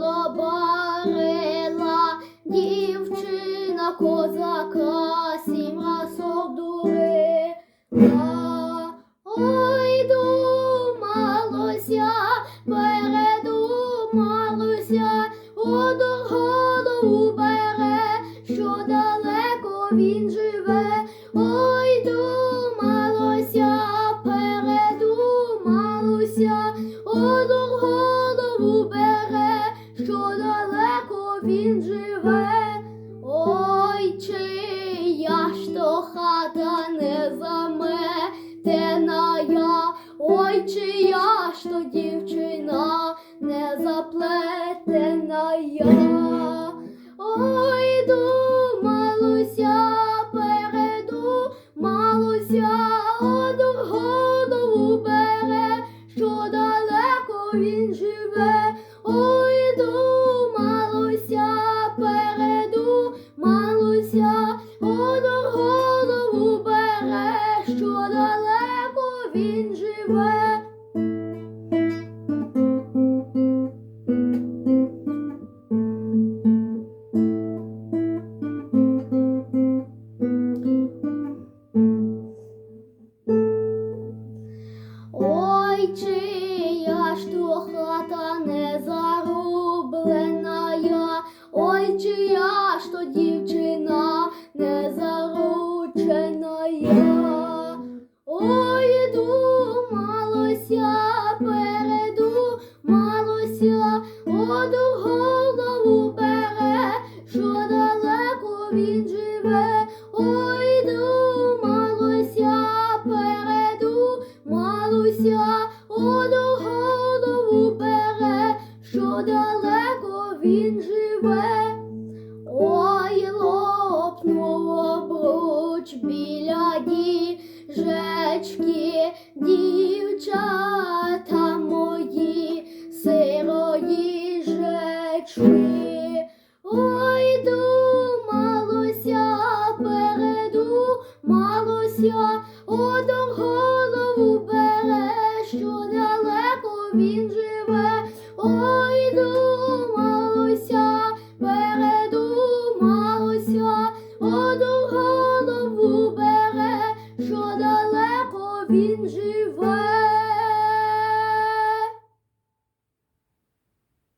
коло барила, дівчина козака сім раз обдурила. Ой, думалося, передумалося, одор голову бере, що далеко він живе. Ой, думалося, передумалося, одор голову бере, ж дівчина не заплетена я. Ой, думалося, передумалося, одну голову бере, що далеко він живе. Ой, думалося, передумалося, одну голову бере, що далеко чия то хата не зарублена я, ой, чия то дівчина не заручена я. Ой, думалося, передумалося, одну голову бере, що далеко він живе. Далеко він живе. Ой, лопнуло бруч біля діжечки, дівчата мої, сирої жечки. Ой, думалося, передумалося, одну голову бере, що далеко він живе. Передумалося, передумалося, одну голову бере, що далеко він жив.